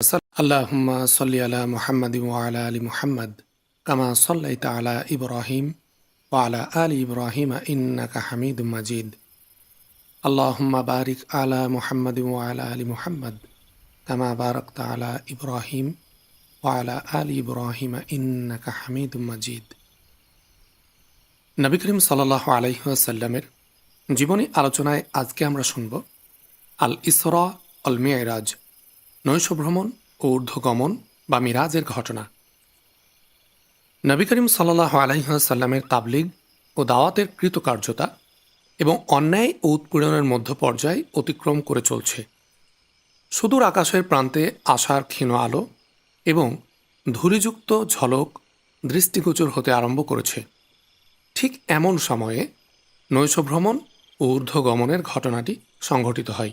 আল্লাহম্মা সল্লি আলা মুহাম্মদ আলা আলী মুহাম্মদ, কামা সল্লাইত আলা ইব্রাহিম ওয়ালা আলী ইব্রাহিম ইন্নাকা হামিদ মাজিদ। আল্লাহম্মা বারিক আলা মুহাম্মদ আলা আলী মুহাম্মদ, কামা বারকত আলা ইব্রাহিম ওয়ালা আলী ইব্রাহিম ইন্নাকা হামিদ মাজিদ। নবী করিম সাল্লাহ আলহিহাসাল্লামের জীবনী আলোচনায় আজকে আমরা শুনব আল ইসরা অল মেয়রাজ নৈশ ভ্রমণ ও ঊর্ধ্বগমন বা মিরাজের ঘটনা। নবী করিম সাল্লাহ আলাইসাল্লামের তাবলিগ ও দাওয়াতের কৃতকার্যতা এবং অন্যায় ও উৎপীড়নের মধ্য পর্যায় অতিক্রম করে চলছে। সুদূর আকাশের প্রান্তে আশার ক্ষীণ আলো এবং ধূলিযুক্ত ঝলক দৃষ্টিগোচর হতে আরম্ভ করেছে। ঠিক এমন সময়ে নৈশভ্রমণ ও ঊর্ধ্বগমনের ঘটনাটি সংঘটিত হয়।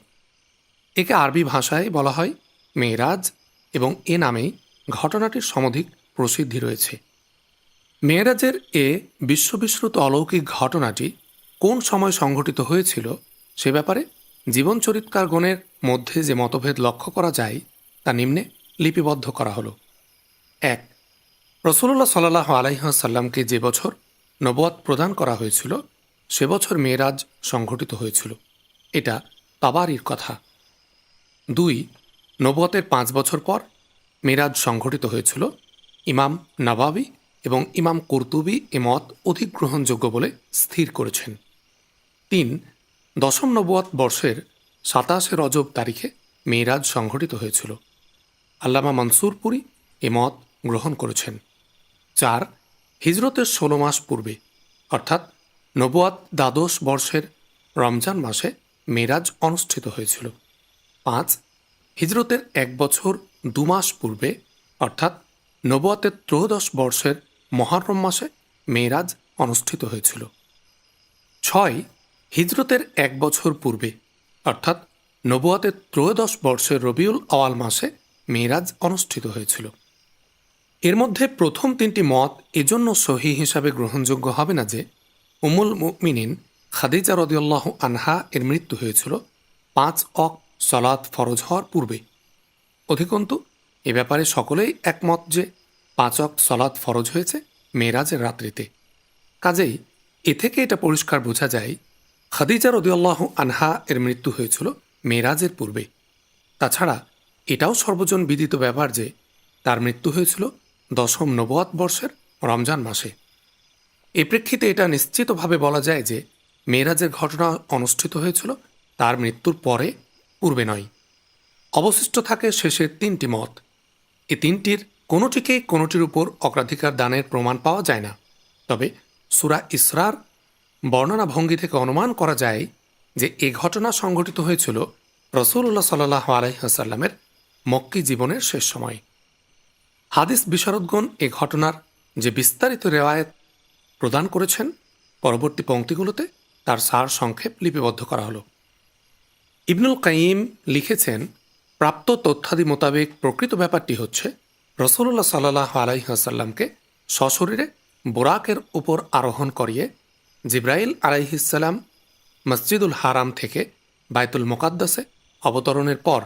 একে আরবি ভাষায় বলা হয় মেয়েরাজ এবং এ নামেই ঘটনাটির সমধিক প্রসিদ্ধি রয়েছে। মেয়েরাজের এ বিশ্ববিশ্রুত অলৌকিক ঘটনাটি কোন সময় সংঘটিত হয়েছিল সে ব্যাপারে জীবনচরিতকারগণের মধ্যে যে মতভেদ লক্ষ্য করা যায় তা নিম্নে লিপিবদ্ধ করা হল। এক রসুল্লাহ সাল্লাহ আলাইসাল্লামকে যে বছর নবয়াত প্রদান করা হয়েছিল, সে বছর মেয়েরাজ সংঘটিত হয়েছিল। এটা তাবারির কথা। দুই নবতের পাঁচ বছর পর মেরাজ সংঘটিত হয়েছিল। ইমাম নবাবি এবং ইমাম কর্তুবি এ মত অধিক গ্রহণযোগ্য বলে স্থির করেছেন। তিন, দশম নবুয়াত বর্ষের সাতাশে রজব তারিখে মেয়েরাজ সংঘটিত হয়েছিল। আল্লামা মনসুরপুরি এ মত গ্রহণ করেছেন। চার, হিজরতের ষোলো মাস পূর্বে, অর্থাৎ নবুয়াত দ্বাদশ বর্ষের রমজান মাসে মেরাজ অনুষ্ঠিত হয়েছিল। পাঁচ হিজরতের এক বছর দু মাস পূর্বে, অর্থাৎ নবুয়াতের ত্রয়োদশ বর্ষের মহারম মাসে মেয়েরাজ অনুষ্ঠিত হয়েছিল। ছয় হিজরতের এক বছর পূর্বে, অর্থাৎ নবুয়াতের ত্রয়োদশ বর্ষের রবিউল আওয়াল মাসে মেয়েরাজ অনুষ্ঠিত হয়েছিল। এর মধ্যে প্রথম তিনটি মত এজন্য সহি হিসাবে গ্রহণযোগ্য হবে না যে, উমুল মুমিনিন খাদিজা রদিউল্লাহ আনহা এর মৃত্যু হয়েছিল পাঁচ অক সলাৎ ফরজ হওয়ার পূর্বে। অধিকন্তু, এ ব্যাপারে সকলেই একমত যে পাঁচ অক সলাৎ ফরজ হয়েছে মেয়েরাজের রাত্রিতে। কাজেই এ থেকে এটা পরিষ্কার বোঝা যায়, খাদিজা রদিউল্লাহ আনহা এর মৃত্যু হয়েছিল মেয়েরাজের পূর্বে। তাছাড়া এটাও সর্বজন বিদিত ব্যাপার যে তার মৃত্যু হয়েছিল দশম নবয়াত বর্ষের রমজান মাসে। এ প্রেক্ষিতে এটা নিশ্চিতভাবে বলা যায় যে মেয়েরাজের ঘটনা অনুষ্ঠিত হয়েছিল তার মৃত্যুর পরে পূর্বে নয়। অবশিষ্ট থাকে শেষের তিনটি মত। এ তিনটির কোনোটিকেই কোনোটির উপর অগ্রাধিকার দানের প্রমাণ পাওয়া যায় না। তবে সুরা ইসরার বর্ণনা ভঙ্গি থেকে অনুমান করা যায় যে এ ঘটনা সংঘটিত হয়েছিল রসুল্লাহ সাল্লাহ আলহিহাসাল্লামের মক্কি জীবনের শেষ সময়। হাদিস বিশারদগণ এ ঘটনার যে বিস্তারিত রেওয়ায়ত প্রদান করেছেন, পরবর্তী পংক্তিগুলোতে তার সার সংক্ষেপ লিপিবদ্ধ করা হলো। ইবনুল কাইম লিখেছেন, প্রাপ্ত তথ্যাদি মোতাবেক প্রকৃত ব্যাপারটি হচ্ছে রসুল্লাহ সাল্লাহ আলাইহাসাল্লামকে সশরীরে বোরাকের উপর আরোহণ করিয়ে জিব্রাইল আলাইহিসাল্লাম মসজিদুল হারাম থেকে বায়তুল মোকাদ্দাসে অবতরণের পর,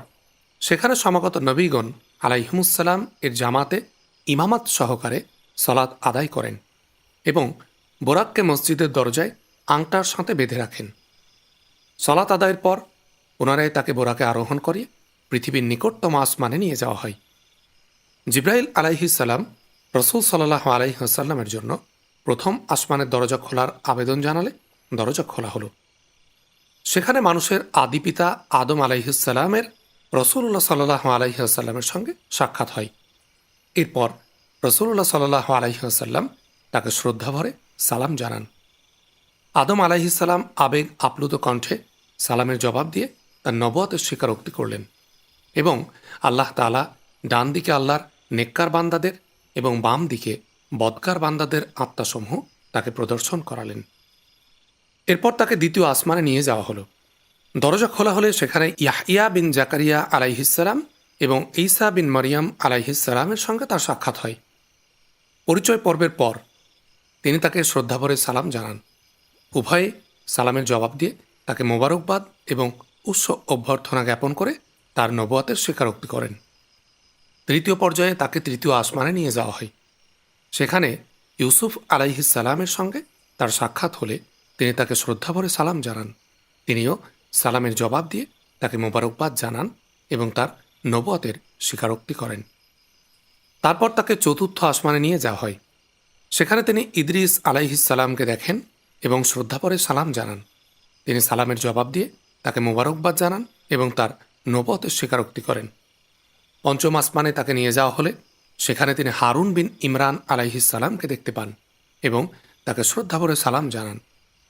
সেখানে সমাগত নবীগণ আলাইহিমুসাল্লাম এর জামাতে ইমামাত সহকারে সলাৎ আদায় করেন এবং বোরাককে মসজিদের দরজায় আংটার সাথে বেঁধে রাখেন। সলাৎ আদায়ের পর পুনরায় তাকে বোরাকে আরোহণ করে পৃথিবীর নিকটতম আসমানে নিয়ে যাওয়া হয়। জিব্রাইল আলাইহিসাল্লাম রসুল সাল্লাহ আলাইসাল্লামের জন্য প্রথম আসমানের দরজা খোলার আবেদন জানালে দরজা খোলা হলো। সেখানে মানুষের আদি পিতা আদম আলাইহিসাল্লামের রসুল্লাহ সাল্লাহ আলাইসাল্লামের সঙ্গে সাক্ষাৎ হয়। এরপর রসুল্লাহ সাল্লাহ আলাইসাল্লাম তাকে শ্রদ্ধা ভরে সালাম জানান। আদম আলাইহিসাল্লাম আবেগ আপ্লুত কণ্ঠে সালামের জবাব দিয়ে তার নবতের স্বীকারোক্তি করলেন এবং আল্লাহ তালা ডান দিকে আল্লাহর নেককার বান্দাদের এবং বাম দিকে বদকার বান্দাদের আত্মাসমূহ তাকে প্রদর্শন করালেন। এরপর তাকে দ্বিতীয় আসমানে নিয়ে যাওয়া হলো। দরজা খোলা হলে সেখানে ইয়াহিয়া বিন জাকারিয়া আলাইহিসাল্লাম এবং ঈসা বিন মারিয়াম আলাইহিসাল্লামের সঙ্গে তার সাক্ষাৎ হয়। পরিচয় পর্বের পর তিনি তাকে শ্রদ্ধাভরে সালাম জানান। উভয়ে সালামের জবাব দিয়ে তাকে মোবারকবাদ এবং উৎস অভ্যর্থনা জ্ঞাপন করে তার নবুয়াতের স্বীকারোক্তি করেন। তৃতীয় পর্যায়ে তাকে তৃতীয় আসমানে নিয়ে যাওয়া হয়। সেখানে ইউসুফ আলাইহিসালামের সঙ্গে তার সাক্ষাৎ হলে তিনি তাকে শ্রদ্ধাভরে সালাম জানান। তিনিও সালামের জবাব দিয়ে তাকে মোবারকবাদ জানান এবং তার নবতের স্বীকারোক্তি করেন। তারপর তাকে চতুর্থ আসমানে নিয়ে যাওয়া হয়। সেখানে তিনি ইদ্রিস আলাইহিসালামকে দেখেন এবং শ্রদ্ধাভরে সালাম জানান। তিনি সালামের জবাব দিয়ে তাকে মোবারকবাদ জানান এবং তার নবতের স্বীকারোক্তি করেন। পঞ্চম আসমানে তাকে নিয়ে যাওয়া হলে সেখানে তিনি হারুন বিন ইমরান আলাইহিসালামকে দেখতে পান এবং তাকে শ্রদ্ধাভরে সালাম জানান।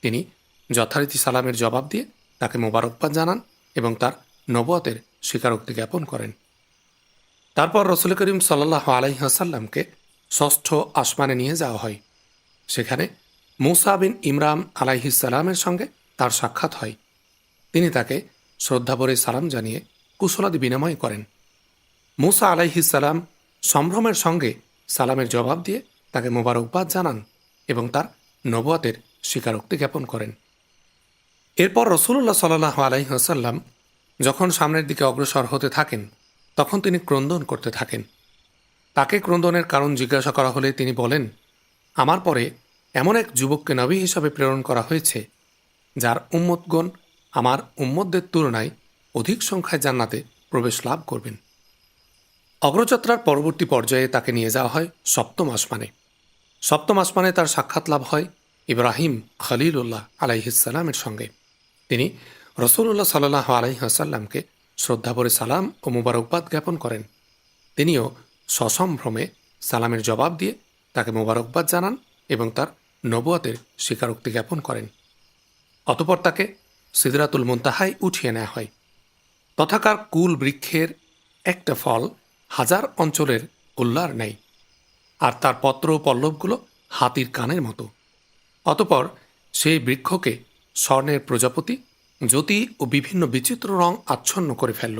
তিনি যথারীতি সালামের জবাব দিয়ে তাকে মোবারকবাদ জানান এবং তার নবতের স্বীকারোক্তি জ্ঞাপন করেন। তারপর রসুল করিম সাল্লাহ আলাইহাসাল্লামকে ষষ্ঠ আসমানে নিয়ে যাওয়া হয়। সেখানে মুসা বিন ইমরাম আলাইহিসাল্লামের সঙ্গে তার সাক্ষাৎ হয়। তিনি তাকে শ্রদ্ধাভরে সালাম জানিয়ে কুশলাদি বিনিময় করেন। মুসা আলাইহিসাল্লাম সম্ভ্রমের সঙ্গে সালামের জবাব দিয়ে তাকে মোবারকবাদ জানান এবং তার নবতের স্বীকারোক্তি জ্ঞাপন করেন। এরপর রসুল্লাহ সাল্লাহ আলাইহাসাল্লাম যখন সামনের দিকে অগ্রসর হতে থাকেন, তখন তিনি ক্রন্দন করতে থাকেন। তাকে ক্রন্দনের কারণ জিজ্ঞাসা করা হলে তিনি বলেন, আমার পরে এমন এক যুবককে নবী হিসাবে প্রেরণ করা হয়েছে, যার উম্মতগণ আমার উম্মতদের তুলনায় অধিক সংখ্যায় জান্নাতে প্রবেশ লাভ করবেন। অগ্রযাত্রার পরবর্তী পর্যায়ে তাকে নিয়ে যাওয়া হয় সপ্তম আসমানে। সপ্তম আসমানে তার সাক্ষাৎ লাভ হয় ইব্রাহিম খলিলুল্লাহ আলাইহিসাল্লামের সঙ্গে। তিনি রসুল্লাহ সাল্লাহ আলাইহাসাল্লামকে শ্রদ্ধাভরে সালাম ও মোবারকবাদ জ্ঞাপন করেন। তিনিও সসম্ভ্রমে সালামের জবাব দিয়ে তাকে মোবারকবাদ জানান এবং তার নবুয়াতের স্বীকারোক্তি জ্ঞাপন করেন। অতপর তাকে সিদরাতুল মুন্তাহায় উঠিয়ে নেওয়া হয়। তথাকার কুল বৃক্ষের একটা ফল হাজার অঞ্চলের উল্লার নেই, আর তার পত্র পল্লবগুলো হাতির কানের মতো। অতপর সেই বৃক্ষকে স্বর্ণের প্রজাপতি, জ্যোতি ও বিভিন্ন বিচিত্র রং আচ্ছন্ন করে ফেলল।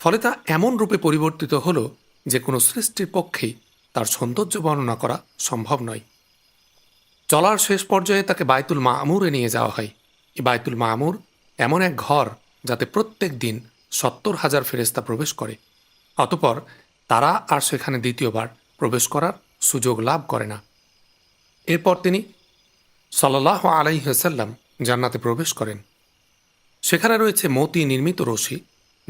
ফলে তা এমন রূপে পরিবর্তিত হল যে কোনো সৃষ্টির পক্ষেই তার সৌন্দর্য বর্ণনা করা সম্ভব নয়। চলার শেষ পর্যায়ে তাকে বায়তুল মামুরে নিয়ে যাওয়া হয়। বায়তুল মামুর এমন এক ঘর যাতে প্রত্যেক দিন সত্তর হাজার ফেরেস্তা প্রবেশ করে। অতপর তারা আর সেখানে দ্বিতীয়বার প্রবেশ করার সুযোগ লাভ করে না। এরপর তিনি সাল্লাহ আলাইহাল্লাম জান্নাতে প্রবেশ করেন। সেখানে রয়েছে মতি নির্মিত রশি।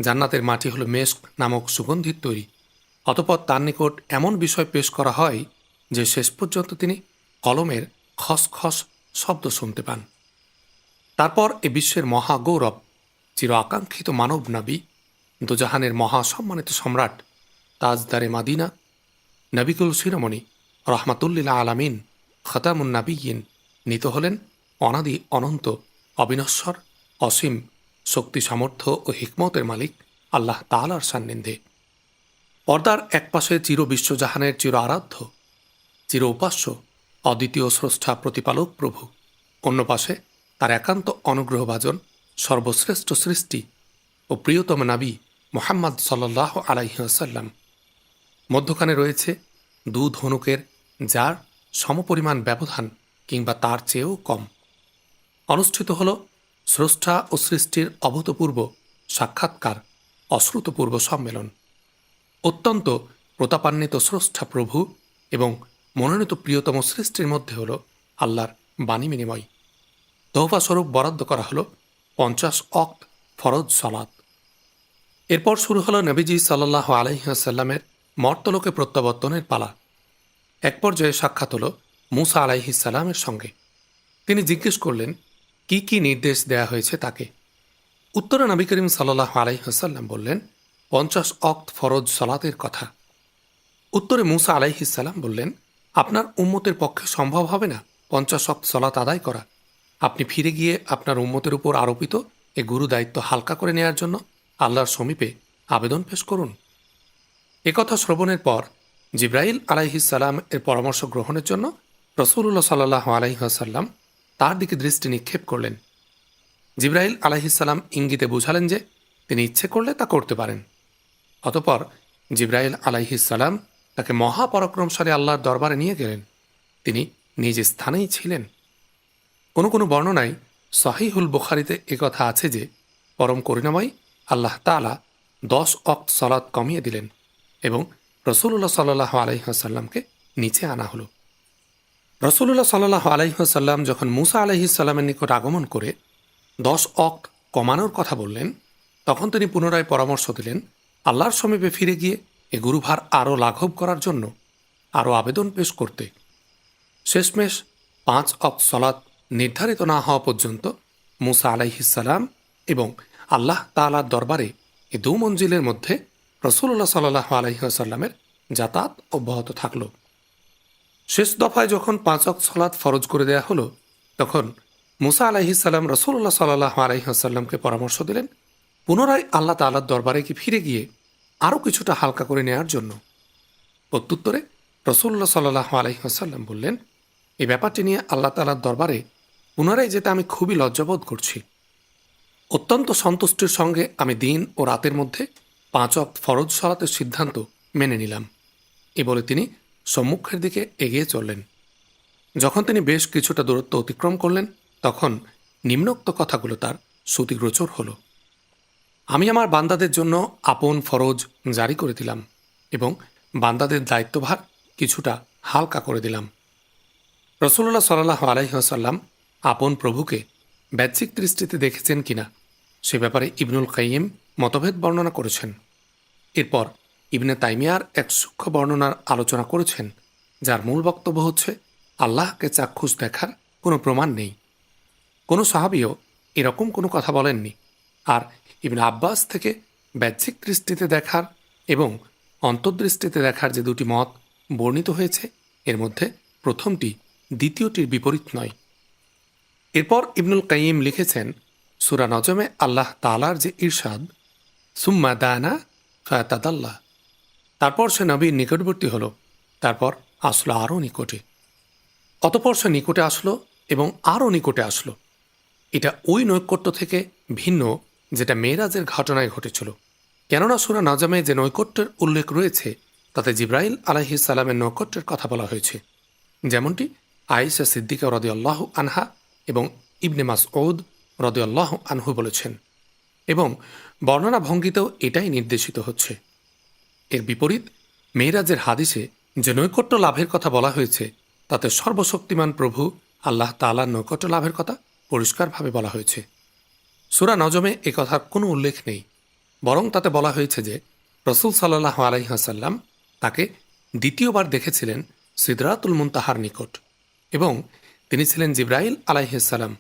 জান্নাতের মাটি হল মেস্ক নামক সুগন্ধির তৈরি। অতপর তার নিকট এমন বিষয় পেশ করা হয় যে শেষ পর্যন্ত তিনি কলমের খসখস শব্দ শুনতে পান। তারপর এ বিশ্বের মহাগৌরব চির আকাঙ্ক্ষিত মানব নাবী, দুজাহানের মহাসম্মানিত সম্রাট, তাজদারে মাদিনা নবিকুল শিরোমণি রহমাতুল্লিলা আলামিন, খতামুন নাবিয়িন নিত হলেন অনাদি অনন্ত, অবিনশ্বর, অসীম, শক্তি সামর্থ্য ও হিকমতের মালিক আল্লাহ তালার সান্নিধ্যে। পর্দার একপাশে চির বিশ্বজাহানের চির আরাধ্য, চির উপাস্য, অদ্বিতীয় স্রষ্টা প্রতিপালক প্রভু। অন্য পাশে তার একান্ত অনুগ্রহভাজন সর্বশ্রেষ্ঠ সৃষ্টি ও প্রিয়তম নাবী মোহাম্মদ সাল্লাহ আলাইসাল্লাম মধ্যখানে রয়েছে দু ধনুকের যার সমপরিমাণ ব্যবধান কিংবা তার চেয়েও কম। অনুষ্ঠিত হল স্রষ্টা ও সৃষ্টির অভূতপূর্ব সাক্ষাৎকার, অশ্রুতপূর্ব সম্মেলন। অত্যন্ত প্রতাপান্বিত স্রষ্টা প্রভু এবং মনোনীত প্রিয়তম সৃষ্টির মধ্যে হল আল্লাহর বাণী বিনিময়। তোহফা স্বরূপ বরাদ্দ করা হল পঞ্চাশ অক্ত ফরজ সলাত। এরপর শুরু হলো নবীজি সাল্লাহ আলহিহাসাল্লামের মর্তলোকে প্রত্যাবর্তনের পালা। এক পর্যায়ে সাক্ষাৎ হল মুসা আলাইহিসাল্লামের সঙ্গে। তিনি জিজ্ঞেস করলেন, কি কি নির্দেশ দেয়া হয়েছে তাকে? উত্তরে নবী করিম সাল্লাহ আলাইহাসাল্লাম বললেন, পঞ্চাশ অক্ত ফরজ সলাতের কথা। উত্তরে মুসা আলাইহিসাল্লাম বললেন, আপনার উম্মতের পক্ষে সম্ভব হবে না পঞ্চাশ অক্ত সলাত আদায় করা। আপনি ফিরে গিয়ে আপনার উম্মতের উপর আরোপিত এ গুরু দায়িত্ব হালকা করে নেয়ার জন্য আল্লাহর সমীপে আবেদন পেশ করুন। একথা শ্রবণের পর জিব্রাইল আলাইহিসাল্লাম এর পরামর্শ গ্রহণের জন্য রসুল্লাহ সাল্লাহ আলাইহাসাল্লাম তার দিকে দৃষ্টি নিক্ষেপ করলেন। জিব্রাইল আলাইহিসাল্লাম ইঙ্গিতে বুঝালেন যে তিনি ইচ্ছে করলে তা করতে পারেন। অতপর জিব্রাইল আলাইহিসাল্লাম তাকে মহাপরাক্রমশালী আল্লাহর দরবারে নিয়ে গেলেন। তিনি নিজ স্থানেই ছিলেন। কোনো কোনো বর্ণনায় সাহিহুল বুখারিতে একথা আছে যে, পরম করুণাময় আল্লাহ তালা দশ অক্ত সলাদ কমিয়ে দিলেন এবং রসুল্লাহ সাল্লাহ আলহিহাসাল্লামকে নিচে আনা হলো। রসুল্লাহ সাল্লাহ আলহিহাসাল্লাম যখন মুসা আলহিসাল্লামের নিকট আগমন করে দশ অক কমানোর কথা বললেন, তখন তিনি পুনরায় পরামর্শ দিলেন, আল্লাহর সমীপে ফিরে গিয়ে এ গুরুভার আরও লাঘব করার জন্য আরও আবেদন পেশ করতে। শেষমেশ পাঁচ অক সলাৎ নির্ধারিত না হওয়া পর্যন্ত মুসা আলাইহিসাল্লাম এবং আল্লাহ তালার দরবারে এ দু মঞ্জিলের মধ্যে রসুল্লাহ সাল্লাহ আলহিহাসাল্লামের যাতায়াত অব্যাহত থাকল। শেষ দফায় যখন পাঁচ অক সলাৎ ফরজ করে দেয়া হলো, তখন মুসা আলাইহিসাল্লাম রসুল্লাহ সাল্লাহ আলহিহাসাল্লামকে পরামর্শ দিলেন, পুনরায় আল্লাহ তাল্লার দরবারে কি ফিরে গিয়ে আরও কিছুটা হালকা করে নেয়ার জন্য? প্রত্যুত্তরে রসুল্লাহ সাল্লাহ আলহিহাসাল্লাম বললেন এই ব্যাপারটি নিয়ে আল্লাহ তালার দরবারে পুনরায় যেতে আমি খুবই লজ্জাবোধ করছি। অত্যন্ত সন্তুষ্টির সঙ্গে আমি দিন ও রাতের মধ্যে পাঁচ অক ফরজ সলাতের সিদ্ধান্ত মেনে নিলাম। এ বলে তিনি সম্মুখের দিকে এগিয়ে চললেন। যখন তিনি বেশ কিছুটা দূরত্ব অতিক্রম করলেন, তখন নিম্নোক্ত কথাগুলো তার শ্রুতিগ্রোচর হল। আমি আমার বান্দাদের জন্য আপন ফরজ জারি করে দিলাম এবং বান্দাদের দায়িত্বভার কিছুটা হালকা করে দিলাম। রসুল্লাহ সাল্লাহ আলাইসাল্লাম আপন প্রভুকে ব্যাহ্যিক দৃষ্টিতে দেখেছেন কিনা, সে ব্যাপারে ইবনুল কাইম মতভেদ বর্ণনা করেছেন। এরপর ইবনে তাইমিয়ার এক সূক্ষ্ম বর্ণনার আলোচনা করেছেন, যার মূল বক্তব্য হচ্ছে, আল্লাহকে চাক্ষুষ দেখার কোনো প্রমাণ নেই। কোনো সাহাবিও এরকম কোনো কথা বলেননি। আর ইবনে আব্বাস থেকে বাহ্যিক দৃষ্টিতে দেখার এবং অন্তর্দৃষ্টিতে দেখার যে দুটি মত বর্ণিত হয়েছে, এর মধ্যে প্রথমটি দ্বিতীয়টির বিপরীত নয়। এরপর ইবনুল কাইম লিখেছেন, সুরা নজমে আল্লাহ তালার যে ঈর্ষাদ সুম্মা দানা ফায়াতাদাল্লাহ তারপর সে নবীর নিকটবর্তী হল, তারপর আসলো আরও নিকটে। অতপর সে নিকটে আসলো এবং আরও নিকটে আসলো। এটা ওই নৈকট্য থেকে ভিন্ন যেটা মেয়েরাজের ঘটনায় ঘটেছিল। কেননা সুরা নাজামে যে নৈকট্যের উল্লেখ রয়েছে, তাতে জিব্রাইল আলাহি সালামের নৈকট্যের কথা বলা হয়েছে। যেমনটি আয়েশা সিদ্দিকা রদি আল্লাহ আনহা এবং ইবনে মাস ঔদ রদি আনহু বলেছেন, এবং বর্ণনা ভঙ্গিতেও এটাই নির্দেশিত হচ্ছে। এর বিপরীত, মেয়েরাজের হাদিসে যে নৈকট্য লাভের কথা বলা হয়েছে, তাতে সর্বশক্তিমান প্রভু আল্লাহ তালার নৈকট্য লাভের কথা পরিষ্কারভাবে বলা হয়েছে। সুরা নজমে এ কথার কোনো উল্লেখ নেই, বরং তাতে বলা হয়েছে যে, রসুল সাল্লাহ আলাইহাসাল্লাম তাকে দ্বিতীয়বার দেখেছিলেন সিদরাতুল মুনতাহার নিকট, এবং তিনি ছিলেন জিব্রাইল আলাইহাসাল্লাম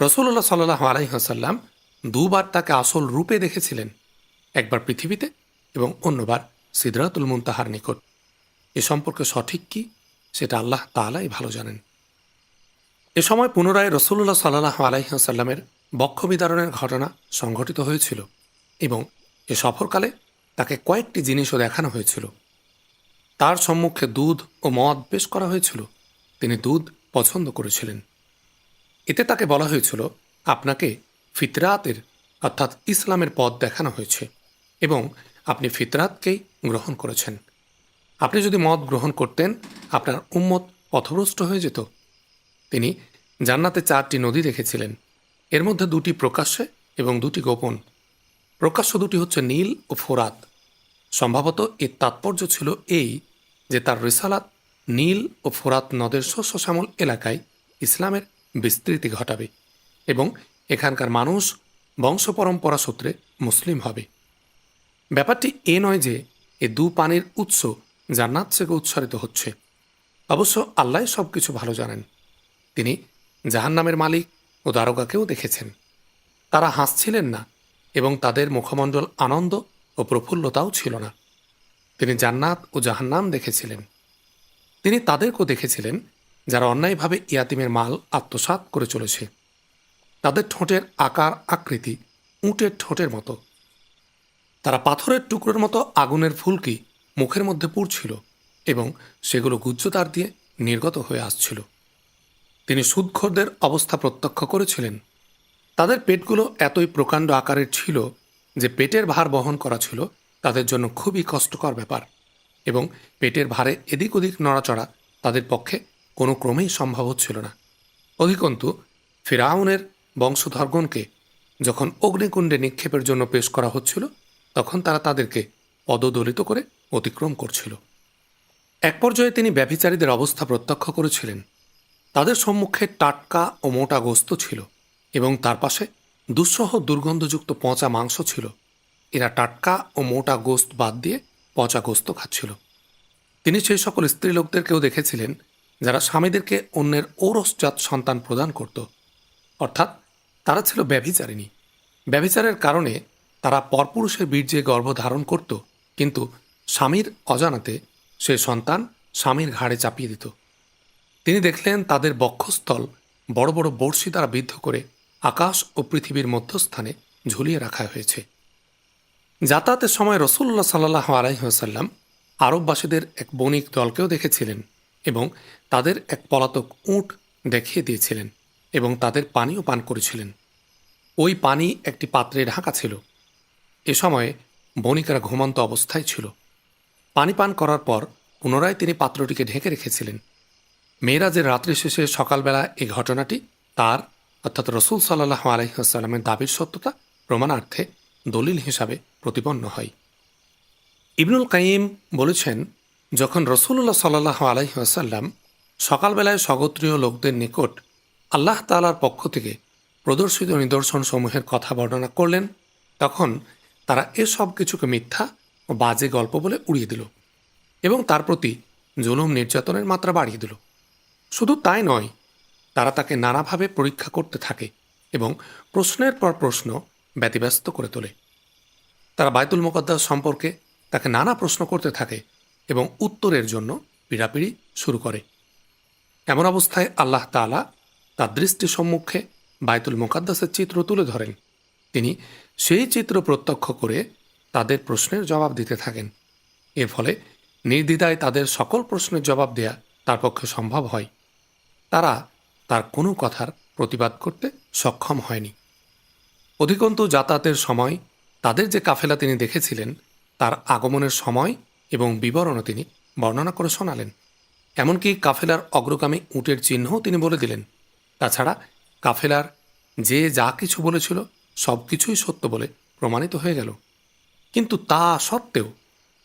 রসুল্লাহ সাল্লাহ আলাইহাসাল্লাম দুবার তাকে আসল রূপে দেখেছিলেন, একবার পৃথিবীতে এবং অন্যবার সিদরাতুল মুনতাহার নিকট। এ সম্পর্কে সঠিক কি, সেটা আল্লাহ তালাই ভালো জানেন। এ সময় পুনরায় রসুল্লাহ সাল্লাহ আলাইসাল্লামের বক্ষ বিদারণের ঘটনা সংঘটিত হয়েছিল এবং এ সফরকালে তাকে কয়েকটি জিনিসও দেখানো হয়েছিল। তার সম্মুখে দুধ ও মদ পেশ করা হয়েছিল। তিনি দুধ পছন্দ করেছিলেন। এতে তাকে বলা হয়েছিল, আপনাকে ফিতরাতের, অর্থাৎ ইসলামের পথ দেখানো হয়েছে এবং আপনি ফিতরাতকেই গ্রহণ করেছেন। আপনি যদি মদ গ্রহণ করতেন, আপনার উম্মত পথভ্রষ্ট হয়ে যেত। তিনি জান্নাতে চারটি নদী রেখেছিলেন। এর মধ্যে দুটি প্রকাশ্যে এবং দুটি গোপন। প্রকাশ্য দুটি হচ্ছে নীল ও ফোরাত। সম্ভবত এর তাৎপর্য ছিল এই যে তার রিসালাত নীল ও ফোরাত নদের শস্য শ্যামল এলাকায় ইসলামের বিস্তৃতি ঘটাবে এবং এখানকার মানুষ বংশ পরম্পরা সূত্রে মুসলিম হবে। ব্যাপারটি এ নয় যে এ দু পানির উৎস জান্নাত থেকে উৎসারিত হচ্ছে। অবশ্য আল্লাহ সব কিছু ভালো জানেন। তিনি জাহান্নামের মালিক ও দারোগাকেও দেখেছেন। তারা হাসছিলেন না এবং তাদের মুখমণ্ডল আনন্দ ও প্রফুল্লতাও ছিল না। তিনি জান্নাত ও জাহান্নাম দেখেছিলেন। তিনি তাদেরকেও দেখেছিলেন যারা অন্যায়ভাবে ইয়াতিমের মাল আত্মসাৎ করে চলেছে। তাদের ঠোঁটের আকার আকৃতি উঁটের ঠোঁটের মতো। তারা পাথরের টুকরোর মতো আগুনের ফুলকি মুখের মধ্যে পুড়ছিল এবং সেগুলো গুজ্জতার দিয়ে নির্গত হয়ে আসছিল। তিনি সুদখোরদের অবস্থা প্রত্যক্ষ করেছিলেন। তাদের পেটগুলো এতই প্রকাণ্ড আকারের ছিল যে পেটের ভার বহন করা ছিল তাদের জন্য খুবই কষ্টকর ব্যাপার। এবং পেটের ভারে এদিক ওদিক নড়াচড়া তাদের পক্ষে কোনো ক্রমেই সম্ভব হচ্ছিল না। অধিকন্তু, ফিরাউনের বংশধরগণকে যখন অগ্নিকুণ্ডে নিক্ষেপের জন্য পেশ করা হচ্ছিল, তখন তারা তাদেরকে পদদলিত করে অতিক্রম করছিল। এক পর্যায়ে তিনি ব্যভিচারীদের অবস্থা প্রত্যক্ষ করেছিলেন। তাদের সম্মুখে টাটকা ও মোটা গোস্ত ছিল এবং তার পাশে দুঃসহ দুর্গন্ধযুক্ত পচা মাংস ছিল। এরা টাটকা ও মোটা গোস্ত বাদ দিয়ে পচা গোস্ত খাচ্ছিল। তিনি সেই সকল স্ত্রীলোকদেরকেও দেখেছিলেন, যারা স্বামীদেরকে অন্যের ঔরসজাত সন্তান প্রদান করত। অর্থাৎ তারা ছিল ব্যভিচারিণী। ব্যভিচারের কারণে তারা পরপুরুষের বীর্যে গর্ভ ধারণ করত, কিন্তু স্বামীর অজানাতে সে সন্তান স্বামীর ঘাড়ে চাপিয়ে দিত। তিনি দেখলেন তাদের বক্ষস্থল বড় বড় বড়শি দ্বারা বিদ্ধ করে আকাশ ও পৃথিবীর মধ্যস্থানে ঝুলিয়ে রাখা হয়েছে। যাতায়াতের সময় রসুল্লাহ সাল্লাহ আলাইসাল্লাম আরববাসীদের এক বণিক দলকেও দেখেছিলেন এবং তাদের এক পলাতক উট দেখিয়ে দিয়েছিলেন এবং তাদের পানিও পান করেছিলেন। ওই পানি একটি পাত্রে ঢাকা ছিল। এ সময়ে বণিকরা ঘুমন্ত অবস্থায় ছিল। পানি পান করার পর পুনরায় তিনি পাত্রটিকে ঢেকে রেখেছিলেন। মেয়েরাজের রাত্রি শেষে সকালবেলা এই ঘটনাটি তার, অর্থাৎ রসুল সাল্লাহ আলহিহাস্লামের দাবির সত্যতা প্রমাণার্থে দলিল হিসাবে প্রতিপন্ন হয়। ইবনুল কাইম বলেছেন, যখন রসুল্লাহ সাল্লাহ আলহিহাসাল্লাম সকালবেলায় স্বগোত্রীয় লোকদের নিকট আল্লাহ তালার পক্ষ থেকে প্রদর্শিত নিদর্শন সমূহের কথা বর্ণনা করলেন, তখন তারা এসব কিছুকে মিথ্যা ও বাজে গল্প বলে উড়িয়ে দিল এবং তার প্রতি জুলুম নির্যাতনের মাত্রা বাড়িয়ে দিল। শুধু তাই নয়, তারা তাকে নানাভাবে পরীক্ষা করতে থাকে এবং প্রশ্নের পর প্রশ্ন ব্যতিব্যস্ত করে তোলে। তারা বায়তুল মোকদ্দাস সম্পর্কে তাকে নানা প্রশ্ন করতে থাকে এবং উত্তরের জন্য পীড়াপিড়ি শুরু করে। এমন অবস্থায় আল্লাহ তালা তার দৃষ্টি সম্মুখে বায়তুল মোকাদ্দাসের চিত্র তুলে ধরেন। তিনি সেই চিত্র প্রত্যক্ষ করে তাদের প্রশ্নের জবাব দিতে থাকেন। এর ফলে নির্দ্বিধায় তাদের সকল প্রশ্নের জবাব দেয়া তার পক্ষে সম্ভব হয়। তারা তার কোনো কথার প্রতিবাদ করতে সক্ষম হয়নি। অধিকন্তু যাতায়াতের সময় তাদের যে কাফেলা তিনি দেখেছিলেন, তার আগমনের সময় এবং বিবরণও তিনি বর্ণনা করে শোনালেন। এমনকি কাফেলার অগ্রগামী উটের চিহ্নও তিনি বলে দিলেন। তাছাড়া কাফেলার যে যা কিছু বলেছিল, সব কিছুই সত্য বলে প্রমাণিত হয়ে গেল। কিন্তু তা সত্ত্বেও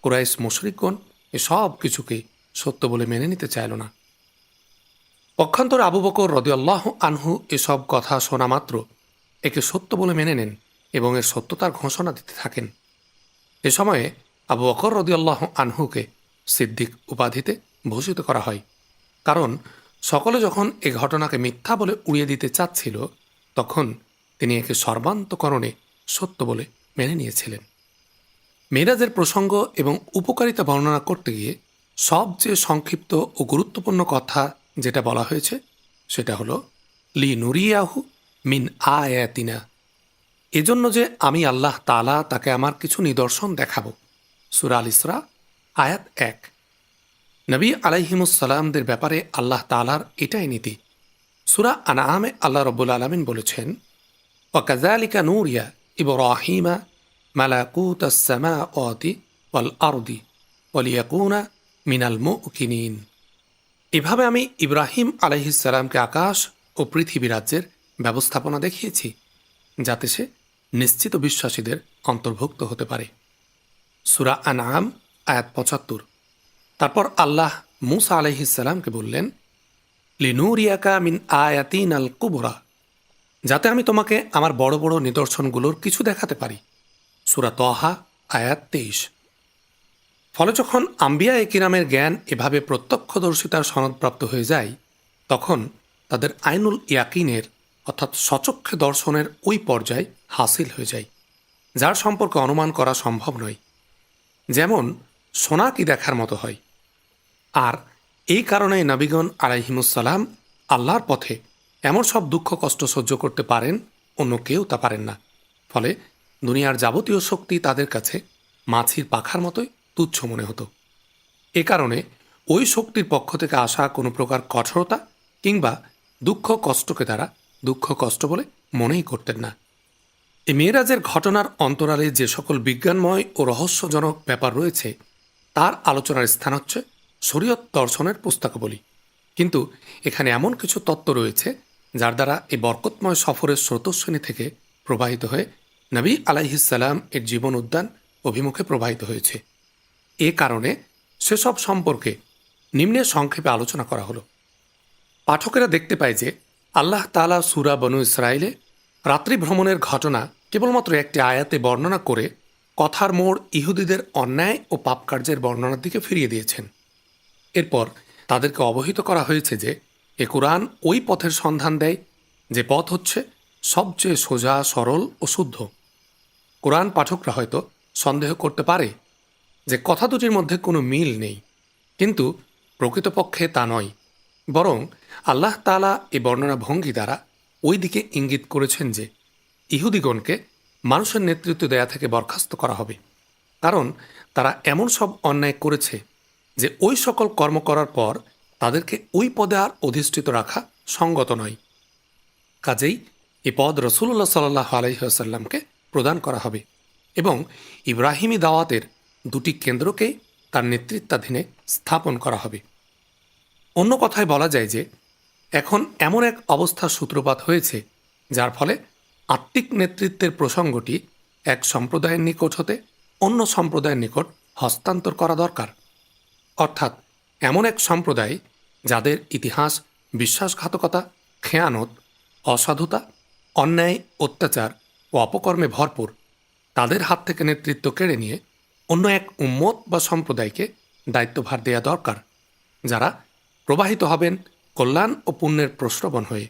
কুরাইশ মুশরিকগণ এ সব কিছুকে সত্য বলে মেনে নিতে চাইল না। পক্ষান্তর আবু বকর রদিয়াল্লাহ আনহু এসব কথা শোনা মাত্র একে সত্য বলে মেনে নেন। এবং এর সত্যতার ঘোষণা দিতে থাকেন। এ সময়ে আবু বকর রদিয়াল্লাহ আনহুকে সিদ্দিক উপাধিতে ভূষিত করা হয়। কারণ সকলে যখন এ ঘটনাকে মিথ্যা বলে উড়িয়ে দিতে চাচ্ছিল, তখন তিনি একে সর্বান্তকরণে সত্য বলে মেনে নিয়েছিলেন। মেরাজের প্রসঙ্গ এবং উপকারিতা বর্ণনা করতে গিয়ে সবচেয়ে সংক্ষিপ্ত ও গুরুত্বপূর্ণ কথা যেটা বলা হয়েছে, সেটা হলো, লি নুরিয়াহু মিন আয়াতিনা এজন্য যে আমি আল্লাহ তালা তাকে আমার কিছু নিদর্শন দেখাব। সুরা আল ইসরা, আয়াত এক। নবী আলাইহিমুসালামদের ব্যাপারে আল্লাহ তালার এটাই নীতি। সুরা আনামে আল্লাহ রব্বুল আলমিন বলেছেন ওয়াকাজালিকা নূরিয়া ইবরাহিমা মালাকুত সামা অতি ওয়াল আরদি ওয়ালিয়াকুনা মিনাল মুকিনিন এভাবে আমি ইব্রাহিম আলহিসাল্লামকে আকাশ ও পৃথিবী রাজ্যের ব্যবস্থাপনা দেখিয়েছি, যাতে সে নিশ্চিত বিশ্বাসীদের অন্তর্ভুক্ত হতে পারে। সুরা আনাম আয়াত পঁচাত্তর। তারপর আল্লাহ মুসা আলহিসাল্লামকে বললেন, লিনুরিয়াকা মিন আয়াতিন আল কুবরা। যাতে আমি তোমাকে আমার বড় বড় নিদর্শনগুলোর কিছু দেখাতে পারি। সুরা তহা, আয়াত তেইশ। ফলে যখন আম্বিয়া একিরামের জ্ঞান এভাবে প্রত্যক্ষদর্শিতার সনদপ্রাপ্ত হয়ে যায়, তখন তাদের আইনুল ইয়াকিনের অর্থাৎ সচক্ষে দর্শনের ওই পর্যায় হাসিল হয়ে যায়, যার সম্পর্কে অনুমান করা সম্ভব নয়। যেমন, সোনা কি দেখার মতো হয়। আর এই কারণে নবীগণ আলাইহিমুসালাম আল্লাহর পথে এমন সব দুঃখ কষ্ট সহ্য করতে পারেন, অন্য কেউ তা পারেন না। ফলে দুনিয়ার যাবতীয় শক্তি তাদের কাছে মাছির পাখার মতোই তুচ্ছ মনে হতো। এ কারণে ওই শক্তির পক্ষ থেকে আসা কোনো প্রকার কঠোরতা কিংবা দুঃখ কষ্টকে তারা দুঃখ, কষ্ট বলে মনেই করতেন না। এই মেয়েরাজের ঘটনার অন্তরালে যে সকল বিজ্ঞানময় ও রহস্যজনক ব্যাপার রয়েছে, তার আলোচনার স্থান হচ্ছে শরীয়ত দর্শনের পুস্তকাবলী। কিন্তু এখানে এমন কিছু তত্ত্ব রয়েছে, যার দ্বারা এই বরকতময় সফরের স্রোতস্বিনী থেকে প্রবাহিত হয়ে নবী আলাইহিসাল্লাম এর জীবন উদ্যান অভিমুখে প্রবাহিত হয়েছে। এ কারণে সেসব সম্পর্কে নিম্নে সংক্ষেপে আলোচনা করা হলো। পাঠকেরা দেখতে পায় যে আল্লাহ তালা সুরা বনু ইসরায়েলে রাত্রি ভ্রমণের ঘটনা কেবলমাত্র একটি আয়াতে বর্ণনা করে কথার মোড় ইহুদিদের অন্যায় ও পাপকার্যের বর্ণনার দিকে ফিরিয়ে দিয়েছেন। এরপর তাদেরকে অবহিত করা হয়েছে যে এ কোরআন ওই পথের সন্ধান দেয় যে পথ হচ্ছে সবচেয়ে সোজা, সরল ও শুদ্ধ। কোরআন পাঠকরা হয়তো সন্দেহ করতে পারে যে কথা দুটির মধ্যে কোনো মিল নেই। কিন্তু প্রকৃতপক্ষে তা নয়। বরং আল্লাহ তালা এ বর্ণনা ভঙ্গি দ্বারা ওই দিকে ইঙ্গিত করেছেন যে ইহুদিগণকে মানুষের নেতৃত্ব দেয়া থেকে বরখাস্ত করা হবে। কারণ তারা এমন সব অন্যায় করেছে যে ওই সকল কর্ম করার পর তাদেরকে ওই পদে আর অধিষ্ঠিত রাখা সঙ্গত নয়। কাজেই এ পদ রসুল্লাহ সাল্লাহ আলহিহাসাল্লামকে প্রদান করা হবে এবং ইব্রাহিমী দাওয়াতের দুটি কেন্দ্রকে তার নেতৃত্বাধীনে স্থাপন করা হবে। অন্য কথায় বলা যায় যে, এখন এমন এক অবস্থার সূত্রপাত হয়েছে, যার ফলে আত্মিক নেতৃত্বের প্রসঙ্গটি এক সম্প্রদায়ের নিকট হতে অন্য সম্প্রদায়ের নিকট হস্তান্তর করা দরকার। অর্থাৎ এমন এক সম্প্রদায় যাদের ইতিহাস, বিশ্বাসঘাতকতা, খেয়ানত, অসাধুতা, অন্যায়, অত্যাচার ও অপকর্মে ভরপুর, তাদের হাত থেকে নেতৃত্ব কেড়ে নিয়ে অন্য এক উম্মত বা সম্প্রদায়কে দায়িত্বভার দেয়া দরকার, যারা প্রবাহিত হবেন কল্যাণ ও পুণ্যের প্রশ্রবণ হয়ে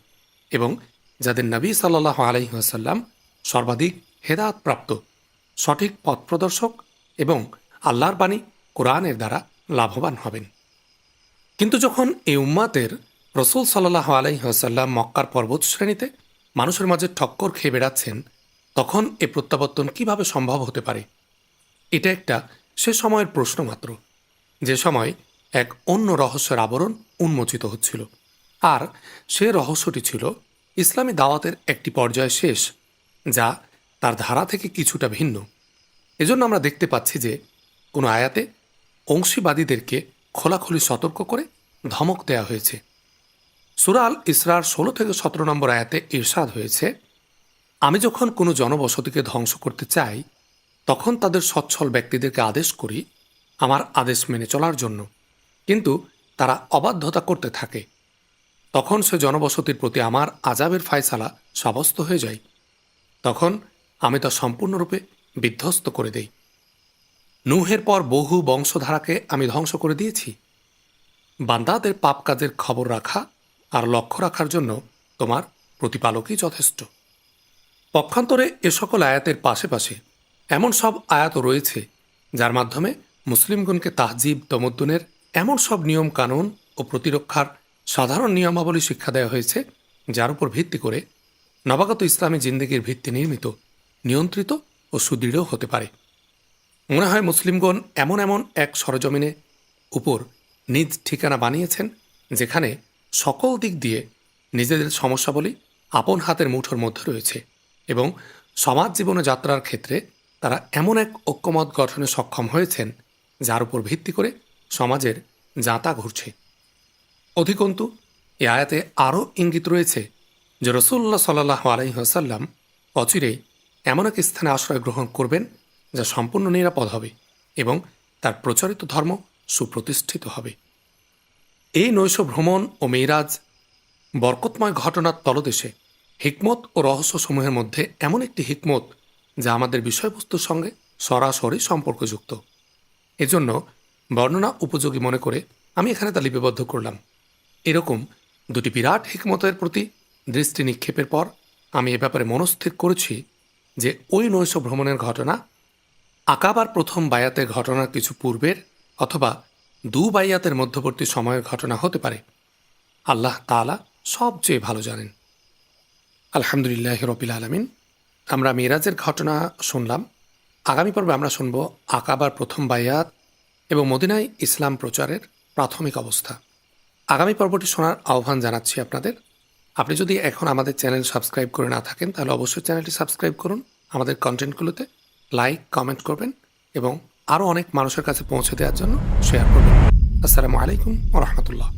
এবং যাদের নবী সাল্লাহ আলহিহাসাল্লাম সর্বাধিক হেদায়তপ্রাপ্ত সঠিক পথ প্রদর্শক এবং আল্লাহর বাণী কোরআনের দ্বারা লাভবান হবেন। কিন্তু যখন এই উম্মাতের রসুল সাল্লাহ আলাইসাল্লাম মক্কার পর্বত শ্রেণীতে মানুষের মাঝে ঠক্কর খেয়ে বেড়াচ্ছেন, তখন এ প্রত্যাবর্তন কীভাবে সম্ভব হতে পারে? এটা একটা সে সময়ের প্রশ্ন মাত্র, যে সময় এক অন্য রহস্যের আবরণ উন্মোচিত হচ্ছিল। আর সে রহস্যটি ছিল, ইসলামী দাওয়াতের একটি পর্যায় শেষ, যা তার ধারা থেকে কিছুটা ভিন্ন। এজন্য আমরা দেখতে পাচ্ছি যে কোনো আয়াতে অংশীবাদীদেরকে খোলাখুলি সতর্ক করে ধমক দেয়া হয়েছে। সুরাল ইসরার ষোলো থেকে সতেরো নম্বর আয়াতে ইরশাদ হয়েছে, আমি যখন কোনো জনবসতিকে ধ্বংস করতে চাই, তখন তাদের সচ্ছল ব্যক্তিদেরকে আদেশ করি আমার আদেশ মেনে চলার জন্য। কিন্তু তারা অবাধ্যতা করতে থাকে। তখন সে জনবসতির প্রতি আমার আজাবের ফায়সালা সাব্যস্ত হয়ে যায়। তখন আমি তা সম্পূর্ণরূপে বিধ্বস্ত করে দেই। নুহের পর বহু বংশধারাকে আমি ধ্বংস করে দিয়েছি। বান্দাদের পাপ কাজের খবর রাখা আর লক্ষ্য রাখার জন্য তোমার প্রতিপালকই যথেষ্ট। পক্ষান্তরে এ সকল আয়াতের পাশে পাশে এমন সব আয়াত রয়েছে, যার মাধ্যমে মুসলিমগণকে তাহজিব তমদ্দুনের এমন সব নিয়ম কানুন ও প্রতিরক্ষার সাধারণ নিয়মাবলী শিক্ষা দেওয়া হয়েছে, যার উপর ভিত্তি করে নবাগত ইসলামী জিন্দিগির ভিত্তি নির্মিত, নিয়ন্ত্রিত ও সুদৃঢ় হতে পারে। মনে হয় মুসলিমগণ এমন এমন এক সরজমিনে উপর নিজ ঠিকানা বানিয়েছেন, যেখানে সকল দিক দিয়ে নিজেদের সমস্যাবলী আপন হাতের মুঠোর মধ্যে রয়েছে এবং সমাজ জীবনে যাত্রার ক্ষেত্রে তারা এমন এক ঐক্যমত গঠনে সক্ষম হয়েছেন, যার উপর ভিত্তি করে সমাজের যাঁতা ঘুরছে। অধিকন্তু, এ আয়াতে আরও ইঙ্গিত রয়েছে যে রসুল্লাহ সাল্লাহ আলহিহাসাল্লাম অচিরেই এমন এক স্থানে আশ্রয় গ্রহণ করবেন যা সম্পূর্ণ নিরাপদ হবে এবং তার প্রচারিত ধর্ম সুপ্রতিষ্ঠিত হবে। এই নৈশ ভ্রমণ ও মেয়েরাজ বরকতময় ঘটনার তলদেশে হিকমত ও রহস্যসমূহের মধ্যে এমন একটি হিকমত যা আমাদের বিষয়বস্তুর সঙ্গে সরাসরি সম্পর্কযুক্ত। এজন্য বর্ণনা উপযোগী মনে করে আমি এখানে তা লিপিবদ্ধ করলাম। এরকম দুটি বিরাট হিকমতের প্রতি দৃষ্টি নিক্ষেপের পর আমি এ ব্যাপারে মনস্থির করেছি যে ওই নৈশ ভ্রমণের ঘটনা আকাবার প্রথম বায়াতের ঘটনার কিছু পূর্বের অথবা দু বাইয়াতের মধ্যবর্তী সময়ের ঘটনা হতে পারে। আল্লাহ তালা সবচেয়ে ভালো জানেন। আলহামদুলিল্লাহ রবিল আলমিন। আমরা মিরাজের ঘটনা শুনলাম। আগামী পর্বে আমরা শুনব আকাবার প্রথম বায়াত এবং মদিনায় ইসলাম প্রচারের প্রাথমিক অবস্থা। আগামী পর্বটি শোনার আহ্বান জানাচ্ছি আপনাদের। আপনি যদি এখন আমাদের চ্যানেল সাবস্ক্রাইব করে না থাকেন, তাহলে অবশ্যই চ্যানেলটি সাবস্ক্রাইব করুন, আমাদের কন্টেন্টগুলোতে লাইক, কমেন্ট করবেন এবং আরও অনেক মানুষের কাছে পৌঁছে দেওয়ার জন্য শেয়ার করবেন। আসসালামু আলাইকুম রহমতুল্লাহ।